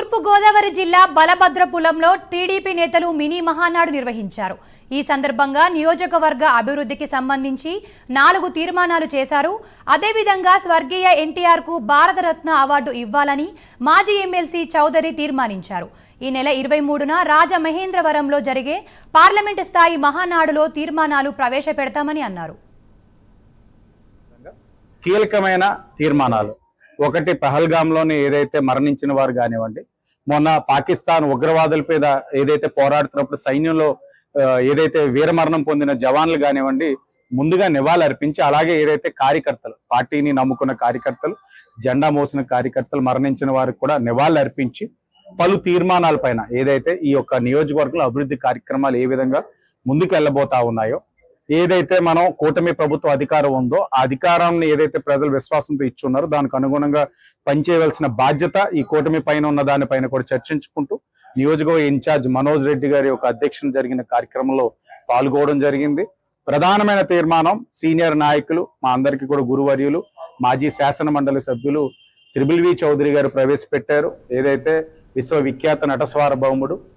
తూర్పు గోదావరి జిల్లా బలభద్రపులంలో టీడీపీ నేతలు మినీ మహానాడు నిర్వహించారు. ఈ సందర్భంగా నియోజకవర్గ అభివృద్ధికి సంబంధించి నాలుగు తీర్మానాలు చేశారు. అదేవిధంగా స్వర్గీయ ఎన్టీఆర్కు భారతరత్న అవార్డు ఇవ్వాలని మాజీ ఎమ్మెల్సీ చౌదరి తీర్మానించారు. ఈ నెల ఇరవై మూడున రాజమహేంద్రవరంలో జరిగే పార్లమెంటు స్థాయి మహానాడులో తీర్మానాలు ప్రవేశపెడతామని అన్నారు. కీలకమైన తీర్మానాలు. ఒకటి పహల్గామ్లోని ఏదైతే మరణించిన వారు కానివ్వండి మొన్న పాకిస్తాన్ ఉగ్రవాదుల మీద ఏదైతే పోరాడుతున్నప్పుడు సైన్యంలో ఏదైతే వీరమరణం పొందిన జవాన్లు కానివ్వండి ముందుగా నివాళులు అర్పించి అలాగే ఏదైతే కార్యకర్తలు పార్టీని నమ్ముకున్న కార్యకర్తలు జెండా మోసిన కార్యకర్తలు మరణించిన వారికి కూడా నివాళులు అర్పించి పలు తీర్మానాల పైన ఏదైతే ఈ యొక్క నియోజకవర్గంలో అభివృద్ధి కార్యక్రమాలు ఏ విధంగా ముందుకు వెళ్ళబోతా ఉన్నాయో ఏదైతే మనం కూటమి ప్రభుత్వ అధికారం ఉందో ఆ అధికారాన్ని ఏదైతే ప్రజలు విశ్వాసంతో ఇచ్చున్నారో దానికి అనుగుణంగా పనిచేయవలసిన బాధ్యత ఈ కూటమి పైన ఉన్న దానిపైన కూడా చర్చించుకుంటూ నియోజకవర్గ ఇన్ఛార్జ్ మనోజ్ రెడ్డి గారి యొక్క అధ్యక్షన జరిగిన కార్యక్రమంలో పాల్గొనడం జరిగింది. ప్రధానమైన తీర్మానం సీనియర్ నాయకులు మా అందరికీ కూడా గురువర్యులు మాజీ శాసన మండలి సభ్యులు త్రిబుల్ వి చౌదరి గారు ప్రవేశపెట్టారు. ఏదైతే విశ్వవిఖ్యాత నటస్వార భౌముడు